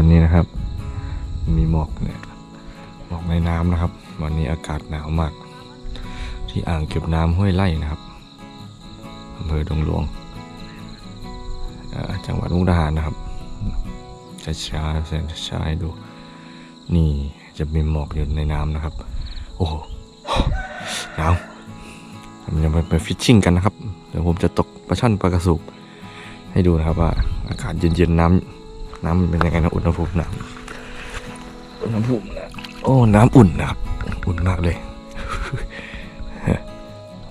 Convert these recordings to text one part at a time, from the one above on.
วันนี้นะครับ มีหมอกเนี่ยหมอกในน้ำนะครับ วันนี้อากาศหนาวมาก ที่อ่างเก็บน้ำห้วยไร่นะครับอำเภอดงหลวงจังหวัดมุกดาหารนะครับจะช้าเส้นช้าให้ดู นี่จะมีหมอกอยู่ในน้ำนะครับ โอ้โหหนาวเราจะไปไปฟิชชิ่งกันนะครับ เดี๋ยวผมจะตกปลาช่อนปลากระสูบให้ดูนะครับว่าอากาศเย็นๆน้ำ น้ำมันเป็นยังไงนะอุณหภูมิน้ำอุณหภูมินะโอ้น้ำอุ่นนะครับ อุ่นมากเลย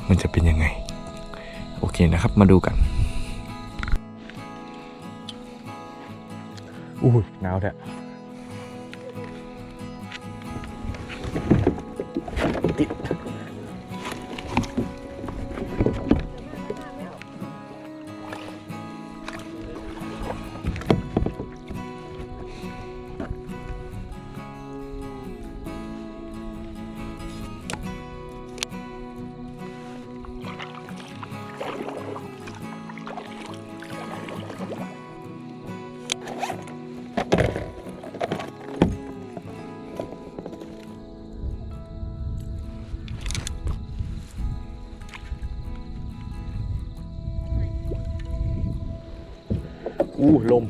มันจะเป็นยังไง โอเคนะครับ มาดูกันอู้ยหนาวแท้ติด อู้ลม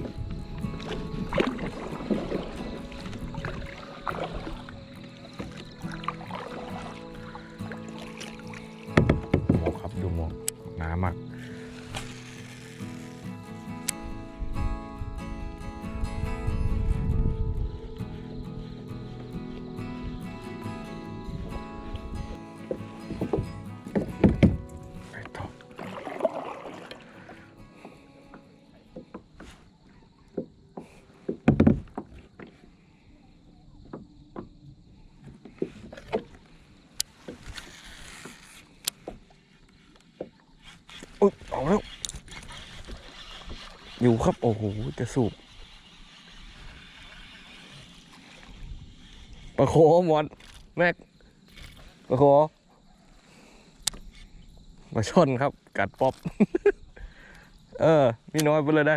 อยเอาแล้ว อยู่ครับ โอ้โห จะสูบ ประโคหมดแม็ก ประโคมาชนครับ กัดป๊อป เออนี่น้อยไปเลยได้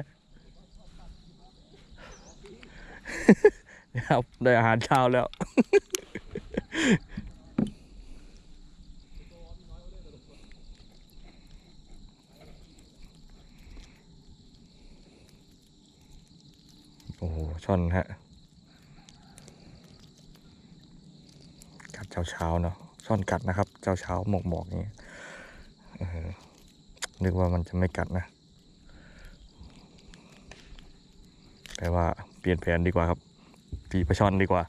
ครับ ได้อาหารเช้าแล้ว โอ้โห ช่อนฮะกัดเช้าเช้าเนาะช่อนกัดนะครับ เช้าเช้าหมอกหมอกๆอย่างนี้นึกว่ามันจะไม่กัดนะ แต่ว่าเปลี่ยนแผนดีกว่าครับตีปลาช่อนดีกว่า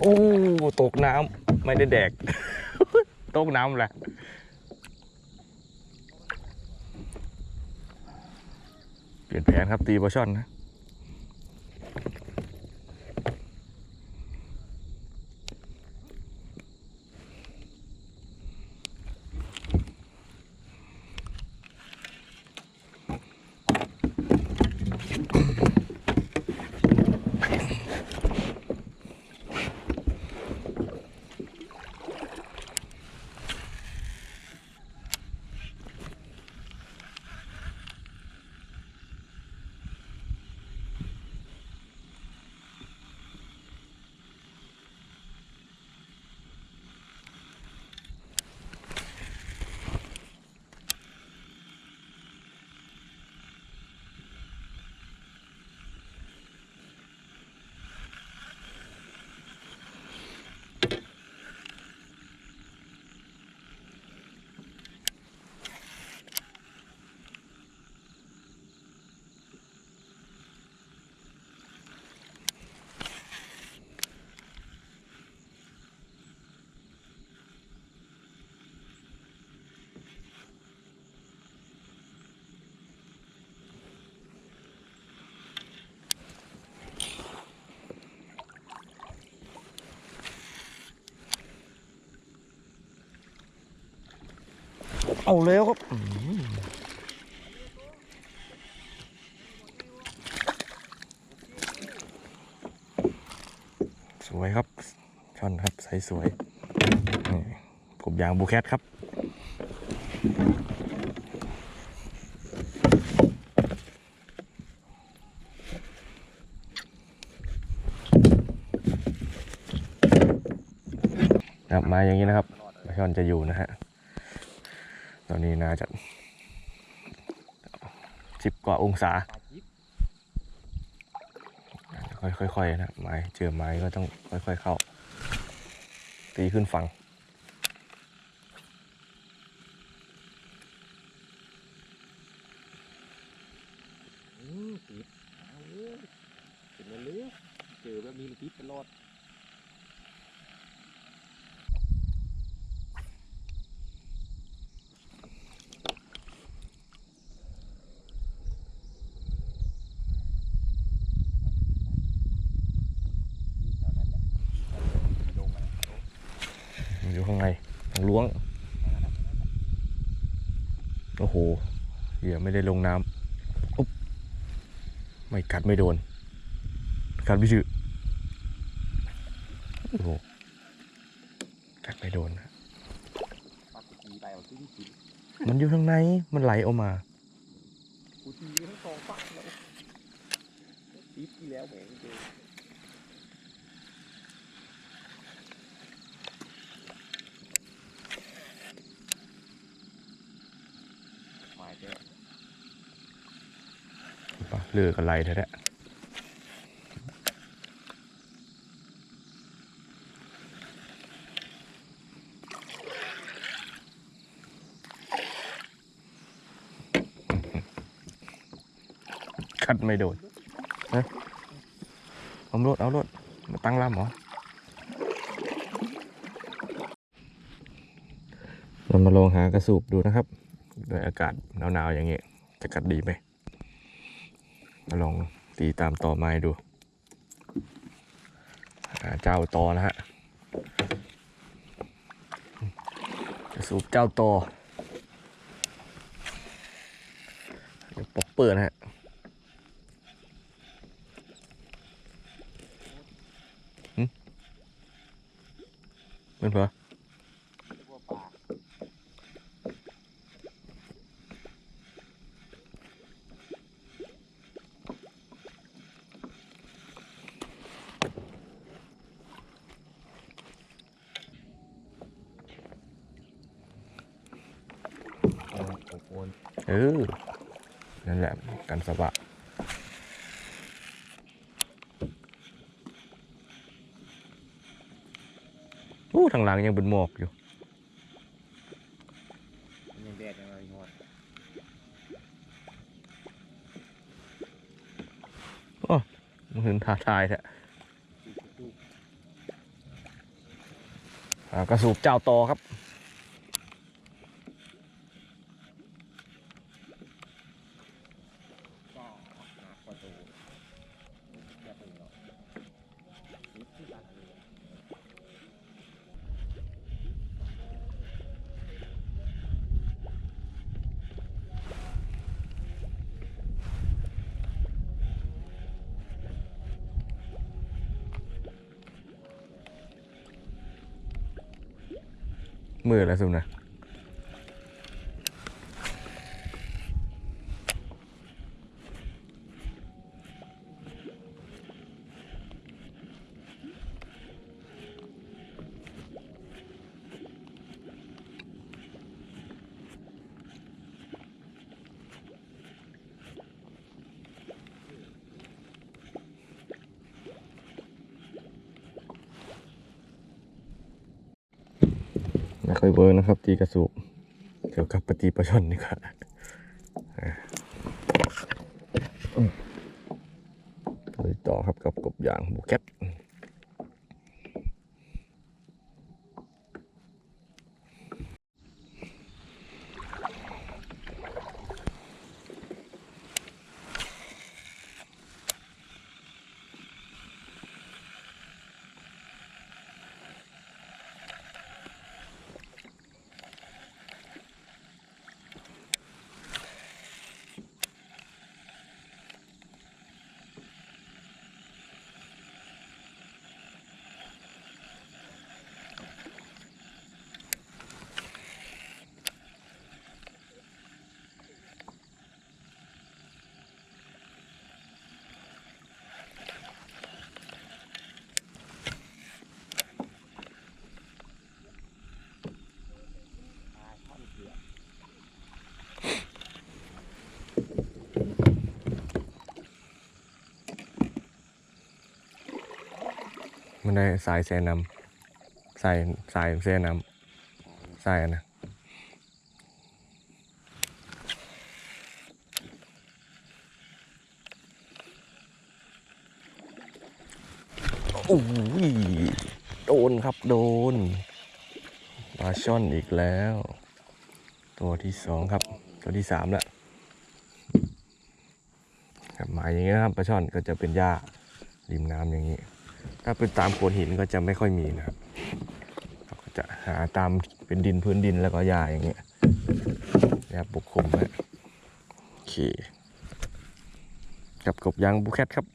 โอ้ตกน้ำไม่ได้แดก ตกน้ำแหละ เปลี่ยนแผนครับตีปลาช่อนนะ เอาแล้วครับสวยครับช่อนครับใสสวยผมยางบูแคทครับครับมาอย่างนี้นะครับช่อนจะอยู่นะฮะ ตอนนี้น่าจะสิบกว่าองศา ค่อยๆนะไม้เจอไม้ก็ต้องค่อยๆเข้า ตีขึ้นฝั่งอืมติดเอาเว้ยเป็นเรื่อเจอแบบนี้เลยติดตลอดเท่านั้นแหละลงมาแล้ว มันอยู่ข้างในต้องล้วง โอ้โหเหยื่อไม่ได้ลงน้ำอุ๊บไม่กัดไม่โดน กัดไม่ชื่อโอ้โหกัดไม่โดนนะปักกูตีไปเอาที่ที่กินมันอยู่ข้างใน มันไหลออกมากูตีไปทั้งสองฝั่งแล้วติดที่แล้วแหมงเจอหมายเจ้า ปะเลือกันไหลแท้ๆกัดไม่โดนนะเอารถเอารถมาตั้งลำเหรอเรามาลองหากระสูบดูนะครับโดยอากาศหนาวๆอย่างเงี้ยจะกัดดีไหม มาลองตีตามต่อไม้ดูเจ้าต่อนะฮะกระสูบเจ้าต่อเดี๋ยวปอกเปิดนะฮะหึเป็นเพอ พวกปลา เออ นั่นแหละกันสะบะโอ้ทางหลังยังเป็นหมอกอยู่มันยังแดดยังไงงอดมันถึงท้าทายแท้ดูอ่ากระสูบเจ้าต่อครับ ก็หนักกว่าตัวอย่าตื่นหรอกนิดที่ดันเลย มือแล้วสุดนะ ค่อยเวิร์นะครับ ตีกระสุบเกี่ยวกับปฏิปชนนี่ครับต่อครับกับกบยางบูแคท มันได้สายแซน้ำสายสายแซน้ำสายนะโอ้ยโดนครับโดนปลาช่อนอีกแล้ว ตัวที่สองครับ ตัวที่สามแล้วครับหมายอย่างนี้นะครับปลาช่อนก็จะเป็นหญ้าริมน้ำอย่างนี้ ถ้าเป็นตามโขดหินก็จะไม่ค่อยมีนะครับเราก็จะหาตามเป็นดินพื้นดินแล้วก็หญ้าอย่างเงี้ยหญ้าปกคลุมไว้โอเคกับกบยางบุแคทครับ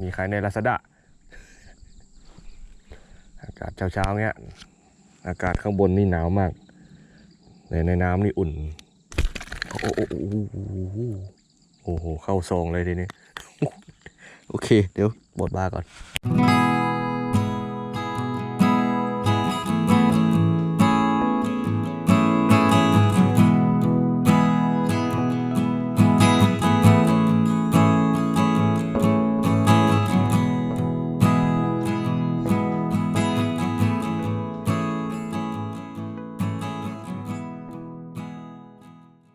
มีขายในลาซาด้าอากาศเช้าๆเงี้ย อากาศข้างบนนี่หนาวมาก ในในน้ำนี่อุ่น โอ้โหโอ้โหเข้าซองเลยทีนี้ โอเค เดี๋ยวบดบาก่อน